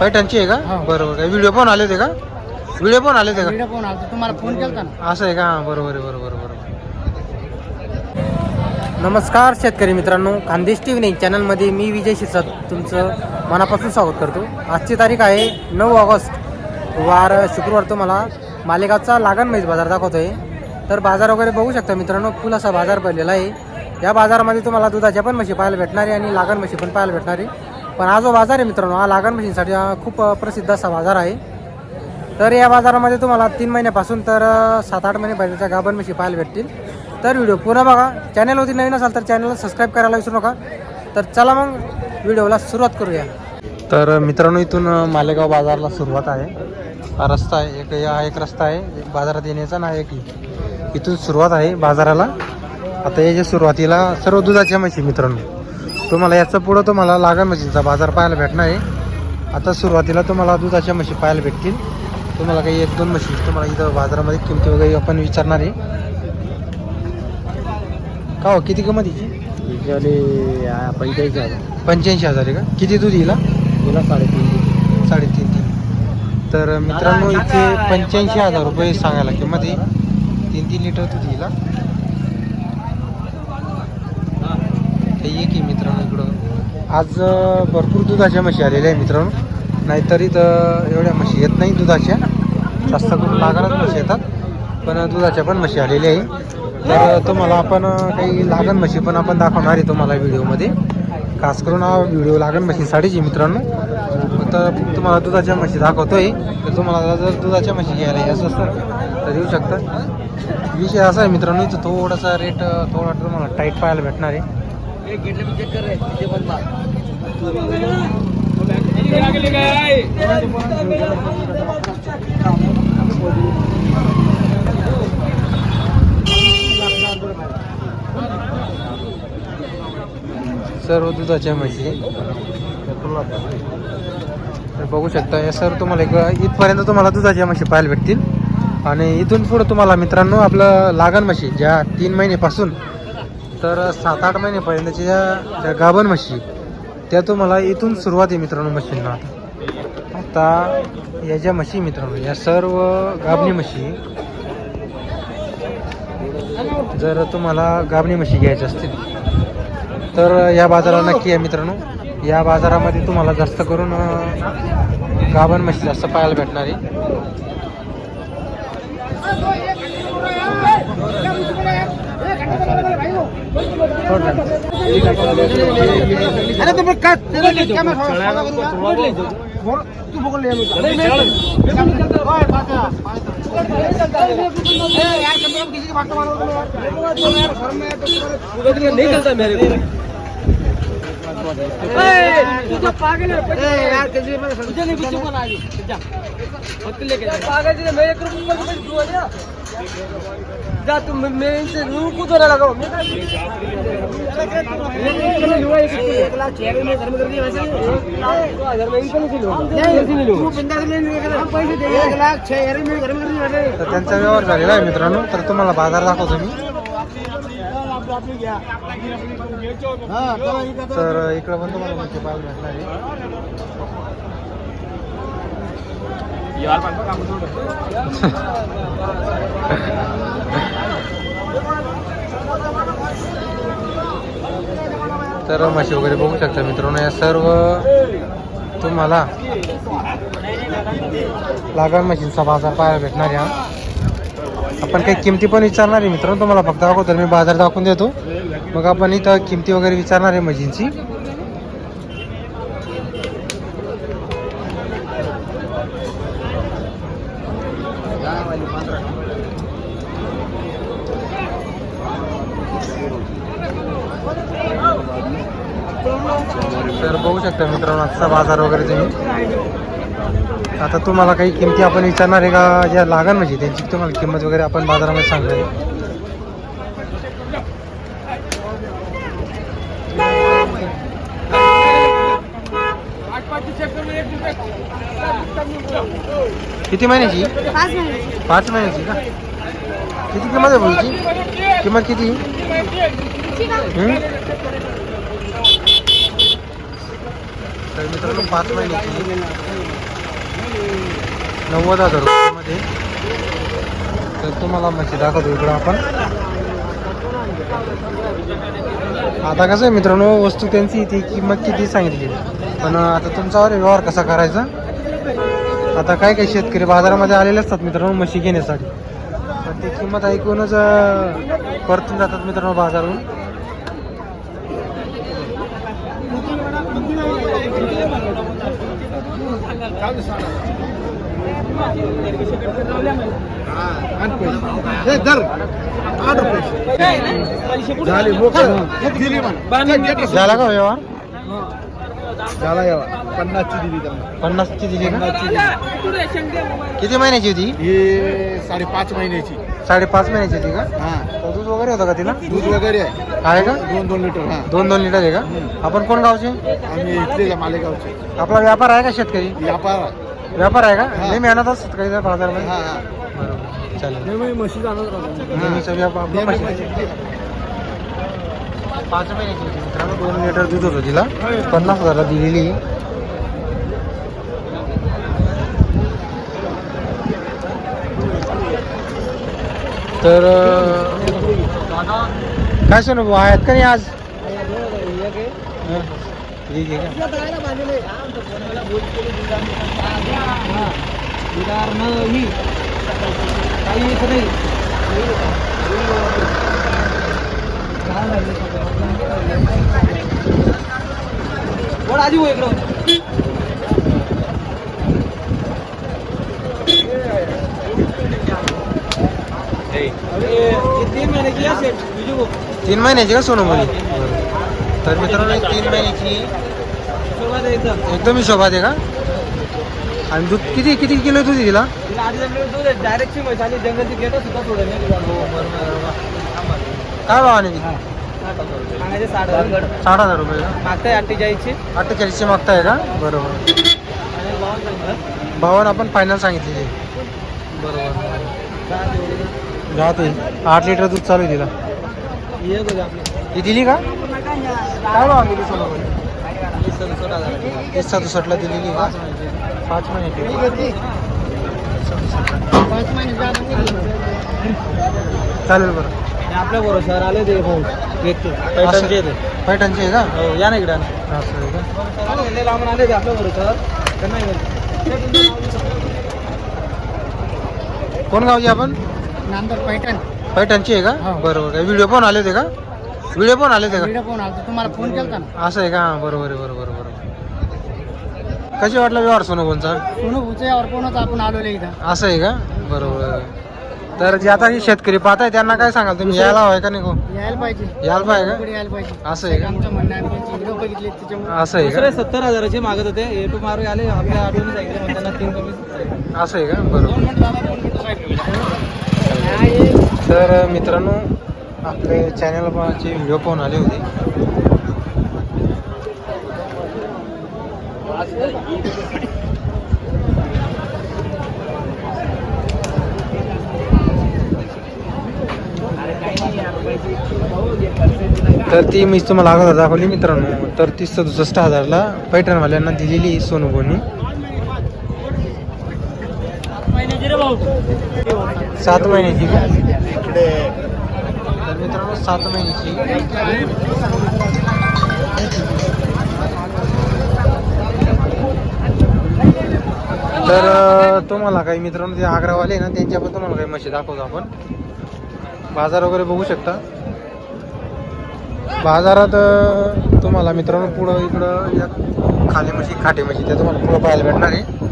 पैठणची आहे का. बरोबर काय व्हिडिओ पण आले ते का? व्हिडिओ पण आले ते का? व्हिडिओ फोन आला तुम्हाला फोन केला ना? असं आहे का? हां, बरोबर आहे बरोबर बरोबर नमस्कार शेतकरी मित्रांनो. खानदेश टी व्ही नाही चॅनलमध्ये मी विजय शिरसाट तुमचं मनापासून स्वागत करतो. आजची तारीख आहे नऊ ऑगस्ट. वार शुक्रवार तुम्हाला मालेगावचा लागण म्हैस बाजार दाखवतो आहे तर बाजार वगैरे बघू शकता मित्रांनो फुल असा बाजार भरलेला आहे. या बाजारामध्ये तुम्हाला दुधाच्या पण म्हशी पाहायला भेटणार आहे आणि लागण म्हशी पण पाहायला भेटणार आहे. पण हा जो बाजार आहे मित्रांनो हा लागण म्हशींसाठी हा खूप प्रसिद्ध असा बाजार आहे. तर या बाजारामध्ये तुम्हाला तीन महिन्यापासून तर सात आठ महिन्यापर्यंतच्या गाभण म्हशी पाहायला भेटतील. तर व्हिडिओ पुन्हा बघा. चॅनलवरती नवीन असाल तर चॅनलला सबस्क्राईब करायला विसरू नका. तर चला मग व्हिडिओला सुरुवात करूया. तर मित्रांनो इथून मालेगाव बाजारला सुरुवात आहे. हा रस्ता आहे. एक हा एक रस्ता आहे. एक बाजारात येण्याचा ना एक इथून सुरुवात आहे बाजाराला. आता याच्या सुरुवातीला सर्व दुधाच्या म्हशी मित्रांनो. तुम्हाला याचं पुढं तुम्हाला लागण म्हशींचा बाजार पाहायला भेटणार आहे. आता सुरुवातीला तुम्हाला दुधाच्या म्हशी पाहायला भेटतील. तुम्हाला काही एक दोन म्हशी तुम्हाला इथं बाजारामध्ये किमती वगैरे आपण विचारणार आहे. का हो किती किंमत हिची पंचाळीस हजार. पंच्याऐंशी हजार आहे का? किती दूध हिला? तुला साडेतीन साडेतीन तीन. तर मित्रांनो इथे पंच्याऐंशी हजार रुपये सांगायला किंमत आहे. तीन तीन लिटर दूध हिला ते ये की मित्रांनो इकडं आज भरपूर दुधाच्या म्हशी आलेल्या आहे मित्रांनो. नाहीतर इथं एवढ्या म्हशी येत नाही दुधाच्या. जास्त करून लागणच म्हशी येतात. पण दुधाच्या पण म्हशी आलेल्या आहे तर तुम्हाला आपण काही लागण म्हशी पण आपण दाखवणार आहे तुम्हाला व्हिडिओमध्ये. खास करून हा व्हिडिओ लागण म्हशीसाठीच आहे मित्रांनो. तर तुम्हाला दुधाच्या म्हशी दाखवतोय. तर तुम्हाला जर दुधाच्या म्हशी घ्यायला यायचं असतं तर येऊ शकतं. विषय असा आहे मित्रांनो इथं थोडासा रेट थोडा तुम्हाला टाईट पाहायला भेटणार आहे. सर्व हो, दुधाच्या म्हशी. तर बघू शकता या सर तुम्हाला एक इथपर्यंत तुम्हाला दुधाच्या म्हशी पाहायला भेटतील. आणि इथून पुढं तुम्हाला मित्रांनो आपलं लागण म्हशी ज्या तीन महिन्यापासून तर सात आठ महिने पहिल्याच्या ज्या ज्या गाभण म्हशी त्या तुम्हाला इथून सुरुवात आहे मित्रांनो म्हशींना आता या ज्या म्हशी मित्रांनो या सर्व गाभणी म्हशी जर तुम्हाला गाभणी म्हशी घ्यायच्या असतील तर या बाजाराला नक्की आहे मित्रांनो. या बाजारामध्ये तुम्हाला जास्त करून गाभण म्हशी जास्त पाहायला भेटणार आहे. अरे तुम्ही काय तू पकडले नहीं चलता मेरे को पागल है यार कैसे मुझे नहीं बीच में आगे जा मत लेके जा पागल जी मैं एक रुपये में कुछ दुआ दिया जा तुम मैं इनसे रूह को तो ना लगाओ मैं एक लाख छह में घर में कर दिया वैसे घर में इनको नहीं लो तू बंदा से लेने हम पैसे दे जा लाख छह हजार में घर में कर तर त्यांचा व्यवहार झालेला आहे मित्रांनो. तर तुम्हाला बाजार दाखवतो मी. तर इकडं पण तुम्हाला म्हशी भेटणार आहे. तर म्हशी वगैरे बघू शकता मित्रांनो या सर्व तुम्हाला लागण म्हशींचा बाजार पाहायला भेटणार आहे आपण काही किमती पण विचारणार आहे मित्रांनो तुम्हाला फक्त अगोदर मी बाजार दाखवून देतो. मग आपण इथं किमती वगैरे विचारणार आहे म्हशींची शकता मित्रांनो. आजचा बाज़ार वगैरे तुम्ही. आता तुम्हाला काही किमती आपण विचारणार आहे का? ज्या लागण म्हणजे त्यांची तुम्हाला किंमत वगैरे आपण बाजारामध्ये सांगणार आहे. किती महिन्याची? पाच महिने पाच महिन्याची का? किती किंमत आहे भाऊची किंमत किती? तर मित्रांनो पाच महिन्याची नव्वद हजार रुपयामध्ये. तर तुम्हाला म्हशी दाखवतो इकडं आपण. आता कसं आहे मित्रांनो वस्तू त्यांची ती किंमत किती सांगितली. पण आता तुमच्यावर व्यवहार कसा करायचा? आता काय काय शेतकरी बाजारामध्ये आलेले असतात मित्रांनो म्हशी घेण्यासाठी. तर ती किंमत ऐकूनच परतून जातात मित्रांनो बाजारून झाला का व्यवहार? झाला यावा. पन्नासची दिली त्यांना. पन्नासची दिली का? किती महिन्याची होती? ही साडेपाच महिन्याची. साडेपाच महिन्याची होती का? हा. तर दूध वगैरे होतं का तिला? दूध वगैरे आहे. आहे का? दोन दोन लिटर हा. दोन दोन लिटर आहे का? आपण कोण गावचे? आम्ही इथले मालेगावचे. आपला व्यापार आहे का शेतकरी? व्यापार व्यापार आहे का. नेहमी आणत असतात काही त्या बाजारमध्ये? हा हा. बरोबर. चालेल. म्हशी नेहमीचा व्यापार आपला. पाच महिन्याची होती मित्रांनो. दोन लिटर दूध होतं तिला. पन्नास हजारला दिलेली. तर काय सोनू भाऊ आहेत का नाही आज हं. ठीक आहे का आधी इकडं तीन तीन महिन्याची का सोनू मुली? तर मित्रांनो तीन महिन्याची एकदम एकदम आहे का? आणि दूध किती किती किलो दूध तिला तिला? डायरेक्टची आणि काय भावाने साठ हजार रुपये का? अठ्ठेचाळीसची मागताय का? बरोबर. आणि आपण फायनल सांगितलेली बरोबर जात आठ लिटर दूध चालू आहे तिला. ती दिली का? काय भाव दिली तीस सदुसष्टला दिलेली का? पाच महिने चालेल बरं. आपल्या बरोबर सर आले ते. भाऊ व्यक्ती पैठणचे येते पैठणची आहे का? हो या ना इकडं. असं लांबून आले ते आपल्या बरोबर सर. त्यांना कोण गावची आपण? नांदर पैठण. पैठणची आहे का? हो. बरोबर. काय व्हिडिओ पण आले होते का? व्हिडिओ पण आले होते का? व्हिडिओ फोन आला तुम्हाला फोन केला ना? असं आहे का? हां, बरोबर आहे बरोबर बरोबर कशी वाटला व्यवहार सोनू कोणचा सोनू भूचे यावर कोणच आपण आलेलो इथं. असं आहे का? बरोबर आहे. तर जे आता हे शेतकरी पाहताय त्यांना काय सांगाल तुम्ही? यायला हवंय का नाही हो यायला पाहिजे. यायला पाहिजे पुढे यायला पाहिजे. असं आहे का? आमचं म्हणणं आहे आम्ही व्हिडिओ बघितले त्याच्यामुळे असं आहे दुसरे का सत्तर हजाराचे मागत होते. ए टू मारू आले. आपल्या आठवणी सांगितलं तीन कमी असं आहे का? बरोबर. तर मित्रांनो आपले चॅनलचे व्हिडिओ पाहून आले होते. तर ती मीच तुम्हाला अगोदर दाखवली मित्रांनो. तर ती सदुसष्ट हजारला पैठणवाल्यांना दिलेली सोनू सात महिन्याची. तर मित्रांनो सात महिन्याची. तर तुम्हाला काही मित्रांनो जे आग्रावाले आहे ना त्यांच्या पण तुम्हाला काही म्हशी दाखवतो आपण. बाजार वगैरे बघू शकता. बाजारात तुम्हाला मित्रांनो पुढं इकडं या खाली म्हशी खाटी म्हशी त्या तुम्हाला पुढं पाहायला भेटणार आहे.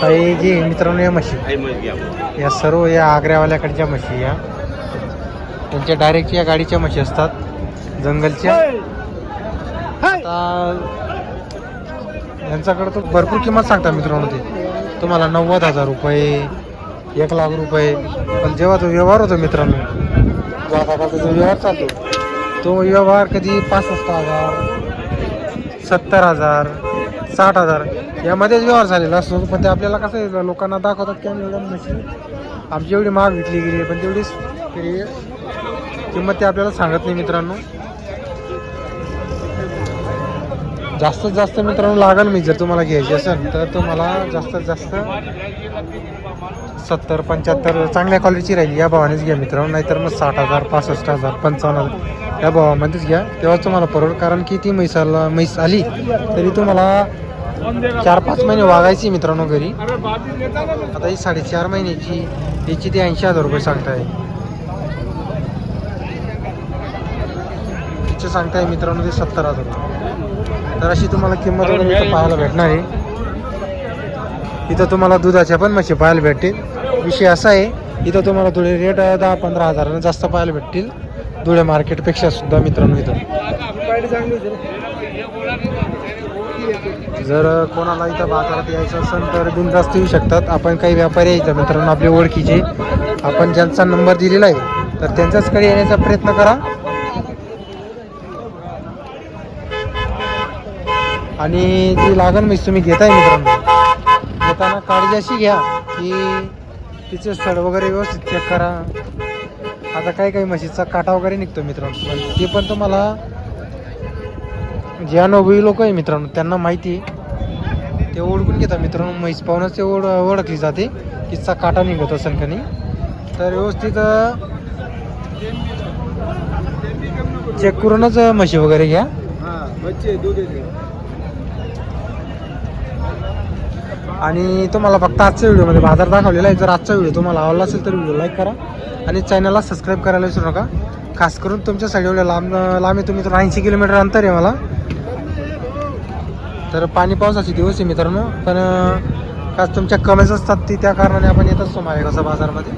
आता हे जे मित्रांनो या म्हशी. या. सर्व या आग्र्यावाल्याकडच्या म्हशी या. त्यांच्या डायरेक्ट या गाडीच्या म्हशी असतात जंगलच्या. आता यांच्याकडे तर भरपूर किंमत सांगता मित्रांनो ते. तुम्हाला नव्वद हजार रुपये एक लाख रुपये. पण जेव्हा तो व्यवहार होतो मित्रांनो आता जो व्यवहार चालतो तो व्यवहार कधी पासष्ट हजार सत्तर हजार साठ हजार यामध्येच व्यवहार झालेला असतो पण ते आपल्याला कसं लोकांना दाखवतात की आम्ही एवढ्या मशीन आमची एवढी महाग विकली गेली पण तेवढीच तरी किंमत ते आपल्याला सांगत नाही मित्रांनो. जास्तीत जास्त मित्रांनो लागेल मी जर तुम्हाला घ्यायची असेल तर तुम्हाला जास्तीत जास्त सत्तर पंच्याहत्तर चांगल्या क्वालिटीची राहील. या भावानेच घ्या मित्रांनो नाहीतर मग साठ हजार पासष्ट हजार पंचावन्न हजार या भावामध्येच घ्या. तेव्हाच तुम्हाला परवड कारण की ती म्हैसाला म्हैस आली तरी तुम्हाला चार पाच महिने वागायची मित्रांनो घरी. आता ही साडेचार महिन्याची याची ते ऐंशी हजार रुपये सांगताय. तिचे सांगताय मित्रांनो ते सत्तर हजार रुपये. तर अशी तुम्हाला किंमत वगैरे पाहायला भेटणार आहे. इथं तुम्हाला दुधाच्या पण मशी पाहायला भेटतील. विषय असा आहे इथं तुम्हाला थोडे रेट दहा पंधरा हजारानं जास्त पाहायला भेटतील. धुळे मार्केटपेक्षा सुद्धा मित्रांनो इथं. जर कोणाला इथं बाजारात यायचं असेल तर बिनधास्त येऊ शकतात. आपण काही व्यापारी आहे इथं मित्रांनो आपले ओळखीचे. आपण ज्यांचा नंबर दिलेला आहे तर त्यांच्याचकडे येण्याचा प्रयत्न करा. आणि जी लागण म्हणजे तुम्ही घेताय मित्रांनो घेताना काळजी अशी घ्या की तिचे स्थळ वगैरे व्यवस्थित चेक करा. आता काही काही म्हशीचा काटा वगैरे निघतो मित्रांनो पण ते पण तुम्हाला जे अनुभवी लोक आहे मित्रांनो त्यांना माहिती आहे. ते ओळखून घेतात मित्रांनो म्हैस पाहूनच ते ओढ ओळखली जाते. तिचा काटा निघत असेल का नाही? तर व्यवस्थित चेक करूनच म्हशी वगैरे घ्या. आणि तुम्हाला फक्त आजच्या व्हिडिओमध्ये बाजार दाखवलेला आहे. जर आजचा व्हिडिओ तुम्हाला आवडला असेल तर व्हिडिओ लाईक करा आणि चॅनलला सबस्क्राईब करायला विसरू नका. खास करून तुमच्यासाठी एवढ्या लांब लांब आहे तुम्ही तर ऐंशी किलोमीटर अंतर आहे मला. तर पाणी पावसाचे दिवस आहे मित्रांनो. पण अं, खास तुमच्या कमेज असतात ती त्या कारणाने आपण येत असतो मालेगावचा बाजारमध्ये.